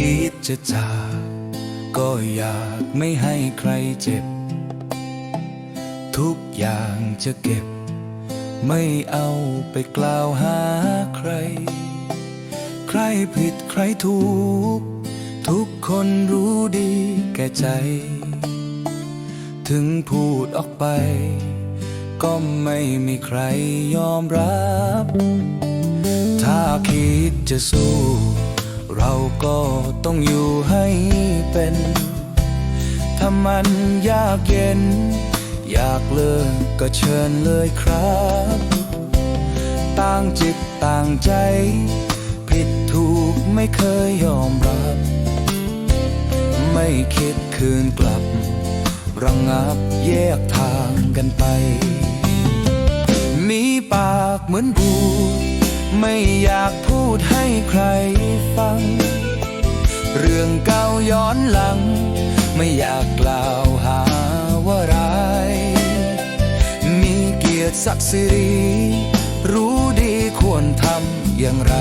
ิดจะจากก็อยากไม่ให้ใครเจ็บ ทุกอย่างจะเก็บ ไม่เอาไปกล่าวหาใคร ใครผิดใครถูก ทุกคนรู้ดีแก่ใจ ถึงพูดออกไป ก็ไม่มีใครยอมรับ ถ้าคิดจะสู้ เราก็ต้องอยู่ให้เป็น ถ้ามันยากเย็น อยากเลิกก็เชิญเลยครับ ต่างจิตต่างใจ ผิดถูกไม่เคยยอมรับ ไม่คิดคืนกลับ ระงงับแยกทางกันไป มีปากเหมือนบูด ไม่อยากพูดให้ใครฟัง เรื่องเก่าย้อนหลัง ไม่อยากกล่าวหาว่าร้าย มีเกียรติศักดิ์ศรีรู้ดีควรทำอย่างไร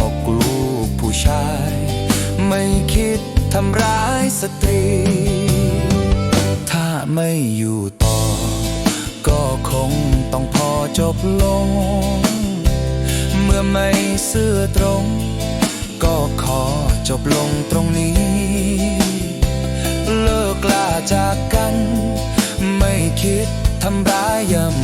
ออกลูกผู้ชาย ไม่คิดทำร้ายสตรี ถ้าไม่อยู่ต่อ ก็คงต้องพอ จบลง เมื่อไม่เสื่อตรง ก็ขอจบลงตรงนี้ เลิกลาจากกัน ไม่คิดทำร้ายย่ำ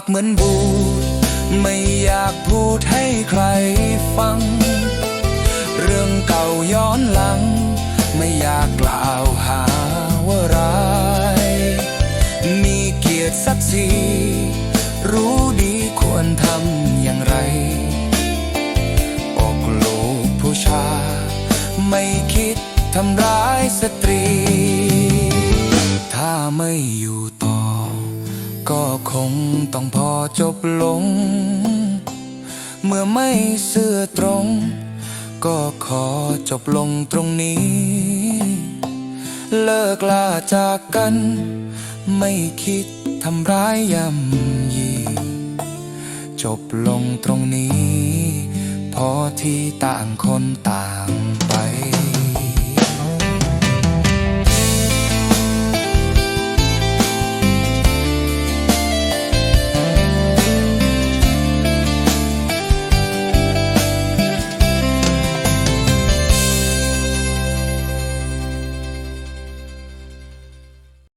ากเหมือนบูดไม่อยากพูดให้ใครฟัง เรื่องเก่าย้อนหลัง ไม่อยากกล่าวหาว่าร้าย มีเกียรติศักดิ์ศรีรู้ดีควรทำอย่างไรออกลูกผู้ชายไม่คิดทำร้ายสตรี ถ้าไม่อยู่ต่อ ก็คงต้องพอจบลง เมื่อไม่เสื่อตรง ก็ขอจบลงตรงนี้ เลิกลาจากกัน ไม่คิดทำร้ายย่ำยี จบลงตรงนี้ พอที่ต่างคนต่างไป